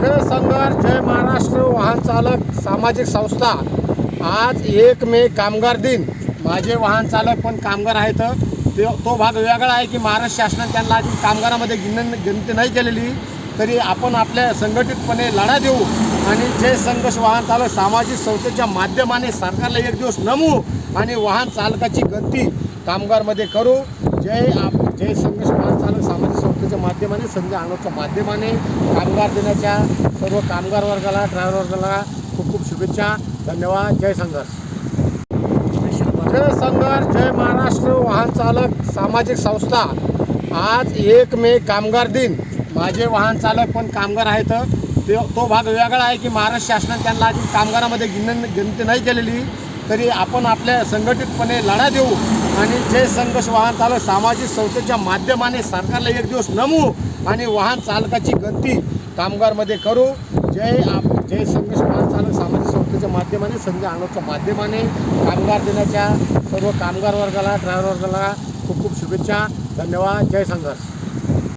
जय संघर्ष जय महाराष्ट्र वाहन चालक सामाजिक संस्था. आज एक मे कामगार दिन. माझे वाहन चालक पण कामगार आहेत. ते तो भाग वेगळा आहे की महाराष्ट्र शासनाने त्यांना अजून कामगारामध्ये गिन गिनती नाही केलेली. तरी आपण आपल्या संघटितपणे लढा देऊ आणि जय संघर्ष वाहन चालक सामाजिक संस्थेच्या माध्यमाने सरकारला एक दिवस नमू आणि वाहन चालकाची गती कामगारमध्ये करू. जय आप जय संघर्ष वाहन चालक सामाजिक माध्यमाने संधी आणवच्या माध्यमाने कामगार दिनाच्या सर्व कामगार वर्गाला ड्रायव्हर वर्गाला खूप खूप शुभेच्छा. धन्यवाद. जय संघर्ष. जय संघर्ष जय महाराष्ट्र. वाहन चालक सामाजिक संस्था. आज एक मे कामगार दिन. माझे वाहन चालक पण कामगार आहेत. ते तो भाग वेगळा आहे की महाराष्ट्र शासनाने त्यांना अजून कामगारामध्ये गिन गिनती नाही केलेली. तरी आपण आपल्या संघटितपणे लढा देऊ आणि जय संघर्ष वाहन चालक सामाजिक संस्थेच्या माध्यमाने सरकारला एक दिवस नमू आणि वाहन चालकाची गणती कामगारमध्ये करू. जय आप जय संघर्ष वाहन चालक सामाजिक संस्थेच्या माध्यमाने संजय आणवच्या माध्यमाने कामगार दिनाच्या सर्व कामगार वर्गाला ड्रायव्हर वर्गाला खूप खूप शुभेच्छा. धन्यवाद. जय संघर्ष.